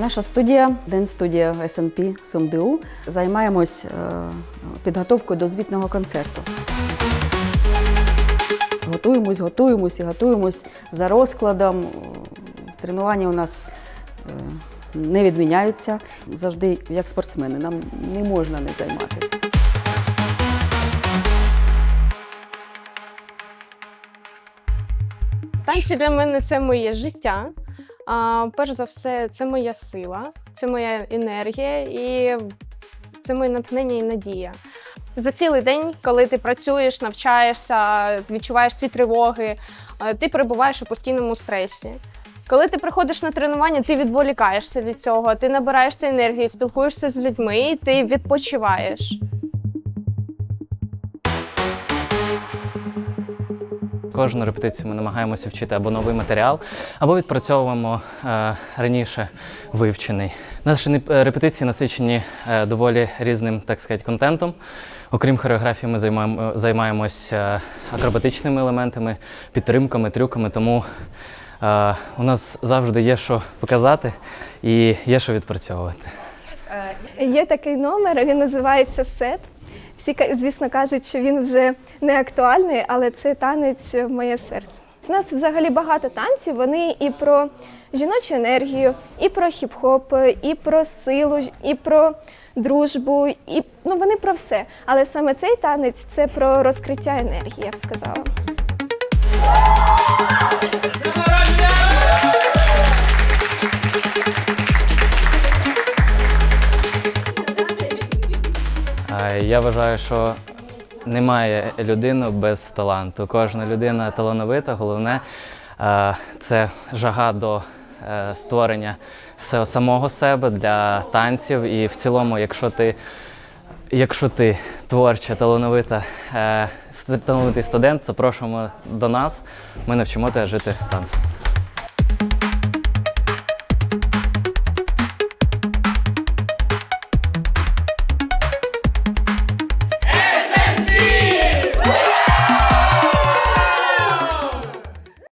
Наша студія, День студія СНП СумДУ. Займаємось е, підготовкою до звітного концерту. Готуємось, готуємось і готуємось за розкладом. Тренування у нас е, не відміняються. Завжди як спортсмени. Нам не можна не займатися. Танці для мене це моє життя. А, перш за все, це моя сила, це моя енергія і це моє натхнення і надія. За цілий день, коли ти працюєш, навчаєшся, відчуваєш ці тривоги, е, ти перебуваєш у постійному стресі. Коли ти приходиш на тренування, ти відволікаєшся від цього, ти набираєшся енергії, спілкуєшся з людьми, ти відпочиваєш. Кожну репетицію ми намагаємося вчити або новий матеріал, або відпрацьовуємо е, раніше вивчений. Наші е, репетиції насичені е, доволі різним, так сказати, контентом. Окрім хореографії, ми займаємо, займаємось е, акробатичними елементами, підтримками, трюками, тому е, у нас завжди є що показати і є що відпрацьовувати. Є такий номер, він називається сет. Всі, звісно, кажуть, що він вже не актуальний, але це танець моє серце. У нас взагалі багато танців. Вони і про жіночу енергію, і про хіп-хоп, і про силу, і про дружбу, і ну вони про все. Але саме цей танець це про розкриття енергії, я б сказала. Я вважаю, що немає людини без таланту. Кожна людина талановита. Головне е, це жага до е, створення самого себе для танців. І в цілому, якщо ти, якщо ти творча, талановита, е, талановитий студент, запрошуємо до нас. Ми навчимо тебе жити танцем.